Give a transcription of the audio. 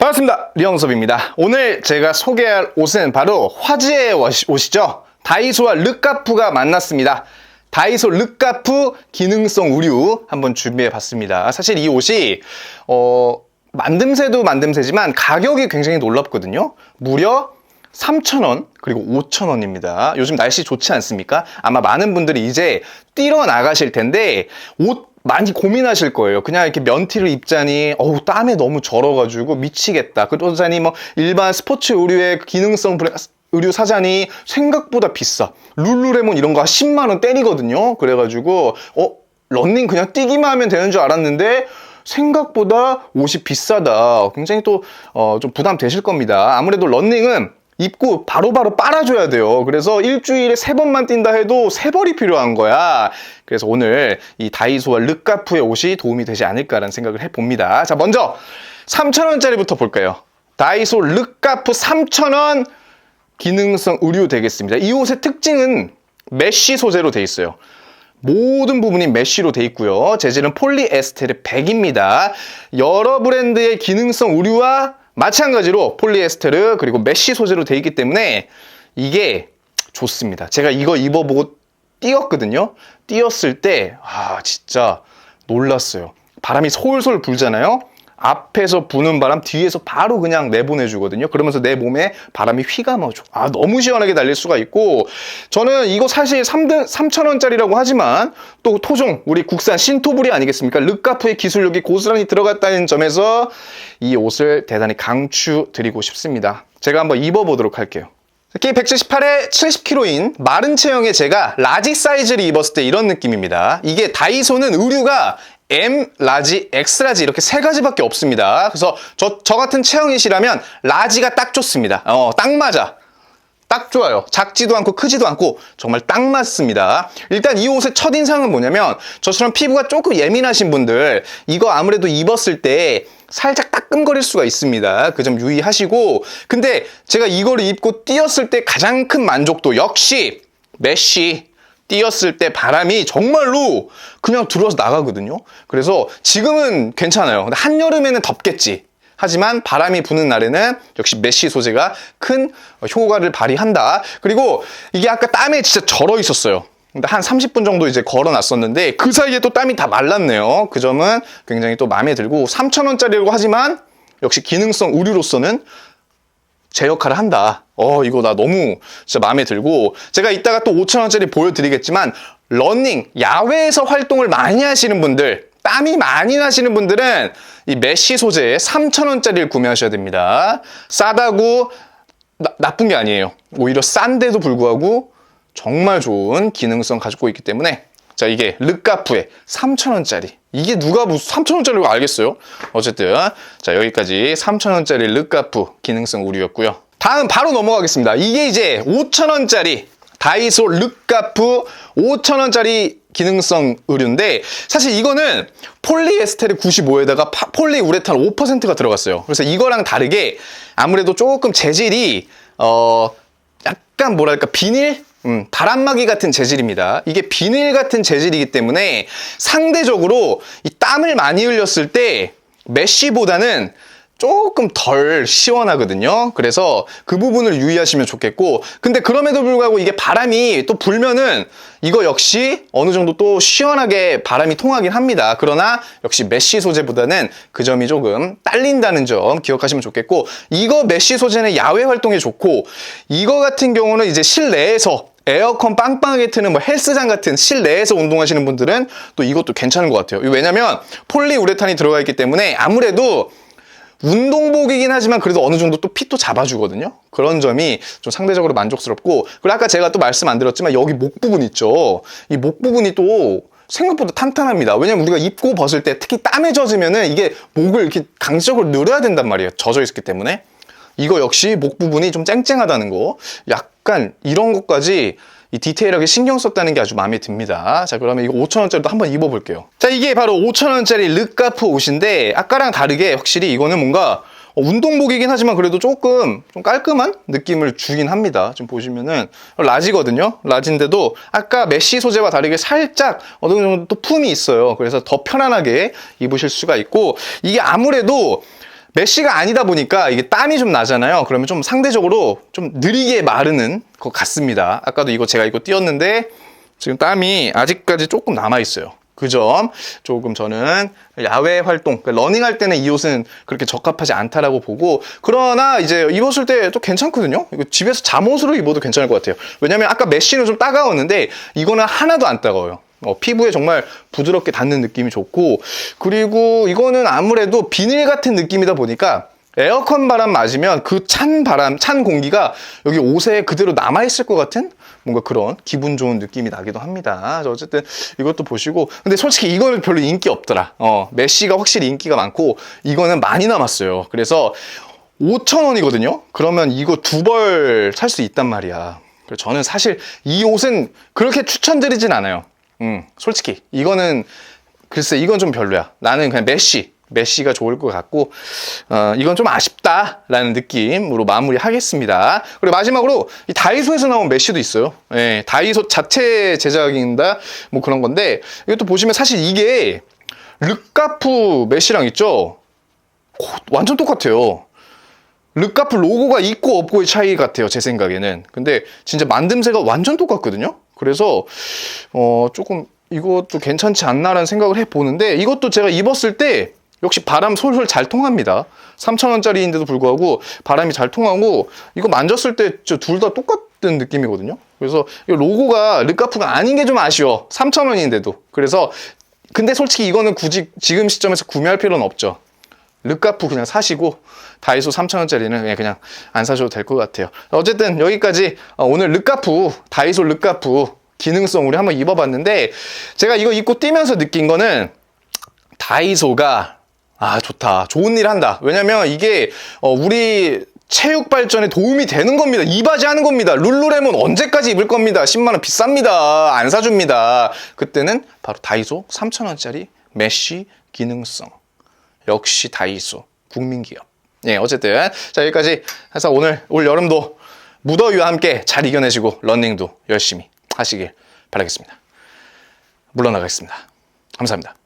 반갑습니다. 리영섭입니다. 오늘 제가 소개할 옷은 바로 화제의 옷- 옷이죠. 다이소와 르카푸가 만났습니다. 다이소 르카푸 기능성 의류 한번 준비해 봤습니다. 사실 이 옷이 어, 만듦새도 만듦새지만 가격이 굉장히 놀랍거든요. 무려 3,000원 그리고 5,000원입니다. 요즘 날씨 좋지 않습니까? 아마 많은 분들이 이제 뛰러 나가실 텐데 옷 많이 고민하실 거예요. 그냥 이렇게 면티를 입자니 어우 땀에 너무 절어가지고 미치겠다. 그러자니 뭐 일반 스포츠 의류의 기능성 브레 의류 사자니 생각보다 비싸. 룰루레몬 이런 거 10만 원 때리거든요. 그래가지고 어 런닝 그냥 뛰기만 하면 되는 줄 알았는데 생각보다 옷이 비싸다. 굉장히 또, 어, 좀 부담되실 겁니다. 아무래도 런닝은 입고 바로바로 빨아줘야 돼요. 그래서 일주일에 세 번만 뛴다 해도 세 벌이 필요한 거야. 그래서 오늘 이 다이소와 르카푸의 옷이 도움이 되지 않을까라는 생각을 해봅니다. 자, 먼저 3,000원짜리부터 볼까요? 다이소 르카푸 3,000원 기능성 의류 되겠습니다. 이 옷의 특징은 메쉬 소재로 돼 있어요. 모든 부분이 메쉬로 돼 있고요. 재질은 폴리에스테르 100입니다. 여러 브랜드의 기능성 의류와 마찬가지로 폴리에스테르 그리고 메쉬 소재로 돼 있기 때문에 이게 좋습니다. 제가 이거 입어보고 뛰었거든요. 뛰었을 때, 아, 진짜 놀랐어요. 바람이 솔솔 불잖아요. 앞에서 부는 바람 뒤에서 바로 그냥 내보내주거든요. 그러면서 내 몸에 바람이 휘감아줘. 아, 너무 시원하게 달릴 수가 있고, 저는 이거 사실 3등, 3,000원짜리라고 하지만, 또 토종, 우리 국산 신토불이 아니겠습니까? 르카프의 기술력이 고스란히 들어갔다는 점에서 이 옷을 대단히 강추드리고 싶습니다. 제가 한번 입어보도록 할게요. 키 178에 70kg인 마른 체형의 제가 라지 사이즈를 입었을 때 이런 느낌입니다. 이게 다이소는 의류가 M, 라지, X 라지 이렇게 세 가지밖에 없습니다. 그래서 저, 저 같은 체형이시라면 라지가 딱 좋습니다. 어, 딱 맞아. 딱 좋아요. 작지도 않고 크지도 않고 정말 딱 맞습니다. 일단 이 옷의 첫인상은 뭐냐면 저처럼 피부가 조금 예민하신 분들 이거 아무래도 입었을 때 살짝 따끔거릴 수가 있습니다. 그 점 유의하시고 근데 제가 이거를 입고 뛰었을 때 가장 큰 만족도 역시 메쉬 뛰었을 때 바람이 정말로 그냥 들어와서 나가거든요. 그래서 지금은 괜찮아요. 근데 한여름에는 덥겠지. 하지만 바람이 부는 날에는 역시 메쉬 소재가 큰 효과를 발휘한다. 그리고 이게 아까 땀에 진짜 절어 있었어요. 근데 한 30분 정도 이제 걸어 놨었는데 그 사이에 또 땀이 다 말랐네요. 그 점은 굉장히 또 마음에 들고 3,000원짜리라고 하지만 역시 기능성 의류로서는 제 역할을 한다. 어, 이거 나 너무 진짜 마음에 들고, 제가 이따가 또 5천원짜리 보여드리겠지만, 러닝, 야외에서 활동을 많이 하시는 분들, 땀이 많이 나시는 분들은 이 메쉬 소재 3,000원짜리를 구매하셔야 됩니다. 싸다고 나, 나쁜 게 아니에요. 오히려 싼데도 불구하고 정말 좋은 기능성 가지고 있기 때문에 자 이게 르카프의 3,000원짜리 이게 누가 무슨 3,000원짜리고 알겠어요? 어쨌든 자 여기까지 3,000원짜리 르카프 기능성 우류였고요. 다음 바로 넘어가겠습니다. 이게 이제 5,000원짜리 다이소 르카프 5,000원짜리 기능성 의류인데 사실 이거는 폴리에스테르 95에다가 폴리우레탄 5%가 들어갔어요. 그래서 이거랑 다르게 아무래도 조금 재질이 어 약간 뭐랄까 비닐 음, 바람막이 같은 재질입니다. 이게 비닐 같은 재질이기 때문에 상대적으로 이 땀을 많이 흘렸을 때 메쉬보다는 조금 덜 시원하거든요. 그래서 그 부분을 유의하시면 좋겠고, 근데 그럼에도 불구하고 이게 바람이 또 불면은 이거 역시 어느 정도 또 시원하게 바람이 통하긴 합니다. 그러나 역시 메쉬 소재보다는 그 점이 조금 딸린다는 점 기억하시면 좋겠고, 이거 메쉬 소재는 야외 활동에 좋고, 이거 같은 경우는 이제 실내에서 에어컨 빵빵하게 트는 뭐 헬스장 같은 실내에서 운동하시는 분들은 또 이것도 괜찮은 것 같아요. 왜냐면 폴리우레탄이 들어가 있기 때문에 아무래도 운동복이긴 하지만 그래도 어느 정도 또 핏도 잡아주거든요. 그런 점이 좀 상대적으로 만족스럽고 그리고 아까 제가 또 말씀 안 드렸지만 여기 목 부분 있죠. 이 목 부분이 또 생각보다 탄탄합니다. 왜냐면 우리가 입고 벗을 때 특히 땀에 젖으면은 이게 목을 이렇게 강제적으로 늘어야 된단 말이에요. 젖어 있기 때문에. 이거 역시 목 부분이 좀 쨍쨍하다는 거. 약간 이런 것까지 이 디테일하게 신경 썼다는 게 아주 마음에 듭니다. 자, 그러면 이거 5,000원짜리도 한번 입어볼게요. 자, 이게 바로 5,000원짜리 르카프 옷인데, 아까랑 다르게 확실히 이거는 뭔가 어, 운동복이긴 하지만 그래도 조금 좀 깔끔한 느낌을 주긴 합니다. 지금 보시면은 라지거든요. 라지인데도 아까 메쉬 소재와 다르게 살짝 어느 정도 또 품이 있어요. 그래서 더 편안하게 입으실 수가 있고 이게 아무래도 메쉬가 아니다 보니까 이게 땀이 좀 나잖아요. 그러면 좀 상대적으로 좀 느리게 마르는 것 같습니다. 아까도 이거 제가 이거 띄었는데 지금 땀이 아직까지 조금 남아 있어요. 그 점 조금 저는 야외 활동, 그러니까 러닝할 때는 이 옷은 그렇게 적합하지 않다라고 보고 그러나 이제 입었을 때 또 괜찮거든요. 이거 집에서 잠옷으로 입어도 괜찮을 것 같아요. 왜냐면 아까 메쉬는 좀 따가웠는데 이거는 하나도 안 따가워요. 어, 피부에 정말 부드럽게 닿는 느낌이 좋고 그리고 이거는 아무래도 비닐 같은 느낌이다 보니까 에어컨 바람 맞으면 그 찬 바람, 찬 공기가 여기 옷에 그대로 남아있을 것 같은 뭔가 그런 기분 좋은 느낌이 나기도 합니다. 어쨌든 이것도 보시고. 근데 솔직히 이거는 별로 인기 없더라. 어, 메쉬가 확실히 인기가 많고 이거는 많이 남았어요. 그래서 5,000원이거든요? 그러면 이거 두 벌 살 수 있단 말이야. 저는 사실 이 옷은 그렇게 추천드리진 않아요. 음, 솔직히. 이거는, 글쎄, 이건 좀 별로야. 나는 그냥 메쉬. 메쉬가 좋을 것 같고, 어, 이건 좀 아쉽다라는 느낌으로 마무리 하겠습니다. 그리고 마지막으로, 이 다이소에서 나온 메쉬도 있어요. 예, 다이소 자체 제작인다, 뭐 그런 건데, 이것도 보시면 사실 이게, 르카프 메쉬랑 있죠? 오, 완전 똑같아요. 르카프 로고가 있고 없고의 차이 같아요, 제 생각에는. 근데 진짜 만듦새가 완전 똑같거든요? 그래서, 어, 조금 이것도 괜찮지 않나라는 생각을 해보는데, 이것도 제가 입었을 때, 역시 바람 솔솔 잘 통합니다. 3,000원짜리인데도 불구하고 바람이 잘 통하고, 이거 만졌을 때 둘 다 똑같은 느낌이거든요? 그래서 이 로고가 르카프가 아닌 게 좀 아쉬워. 3,000원인데도. 그래서, 근데 솔직히 이거는 굳이 지금 시점에서 구매할 필요는 없죠. 르카프 그냥 사시고 다이소 3,000원짜리는 그냥 안 사셔도 될 것 같아요. 어쨌든 여기까지 어, 오늘 르카프 다이소 르카프 기능성 우리 한번 입어봤는데 제가 이거 입고 뛰면서 느낀 거는 다이소가 아 좋다 좋은 일 한다 왜냐면 이게 어, 우리 체육 발전에 도움이 되는 겁니다. 이 바지 하는 겁니다. 룰루레몬 언제까지 입을 겁니다. 10만 원 비쌉니다. 안 사줍니다. 그때는 바로 다이소 3,000원짜리 메쉬 기능성. 역시 다이소 국민기업. 예, 어쨌든 자 여기까지 해서 오늘 올 여름도 무더위와 함께 잘 이겨내시고 런닝도 열심히 하시길 바라겠습니다. 물러나가겠습니다. 감사합니다.